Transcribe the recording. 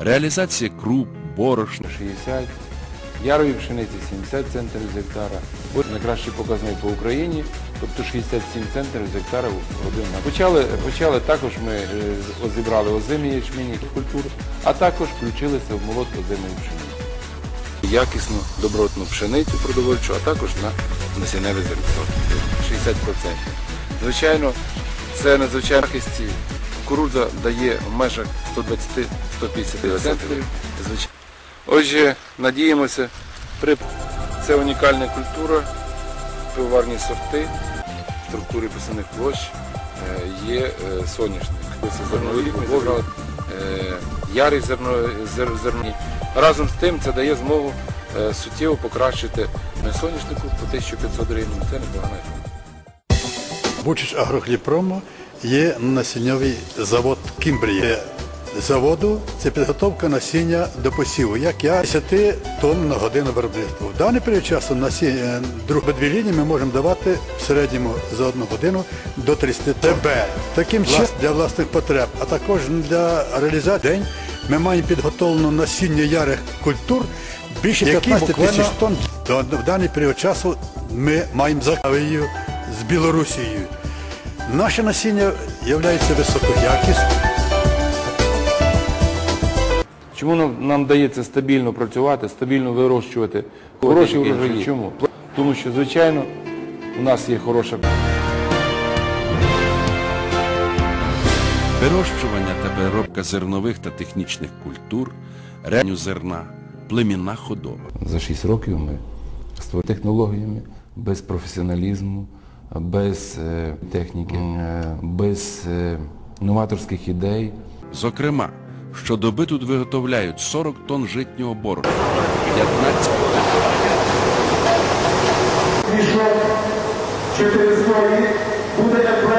реалізація круп, борошна, 60, ярові пшениці 70 центнерів з гектара. От найкращий показник по Україні, тобто 67 центнерів з гектара година. Почали, почали також ми е, озібрали озимі ячмінні культур, а також включилися в молот озимої пшениці. Якісну добротну пшеницю продовольчу, а також на насінневе зерно 60%. Звичайно, це надзвичайно якісті. Кукурудза дає в межах 120-150 центнерів. Звичайно. Отже, надіємося, при це унікальна культура, пивоварні сорти, в структурі писаних площ е, є е, соняшник. Це зерновий рік зібрали е, ярий зерно, зер. Разом з тим це дає змогу суттєво покращити на соняшнику по 1500 гривень. Це непогано. Бучич Агрохліпрому є насінньовий завод Кімбрія. Заводу це підготовка насіння до посіву, як я 10 тонн на годину виробництва. В даний період часу насіння друге дві лінії ми можемо давати в середньому за одну годину до 30 ТБ. Таким чином для власних потреб, а також для реалізації день ми маємо підготовлено насіння ярих культур більше 15 тисяч тонн. В даний період часу ми маємо заявою з Білорусією. Наше насіння є високоякісним. Чому нам, нам дається стабільно працювати, стабільно вирощувати хороші врожаї? Чому? Тому що, звичайно, у нас є хороша вирощування та переробка зернових та технічних культур, реальню зерна, племінна худоба. За 6 років ми з твоїми технологіями, без професіоналізму, без е, техніки, е, без е, новаторських ідей. Зокрема, щодоби тут виготовляють 40 тонн житнього борошна, 15 мішок через свої буде як буде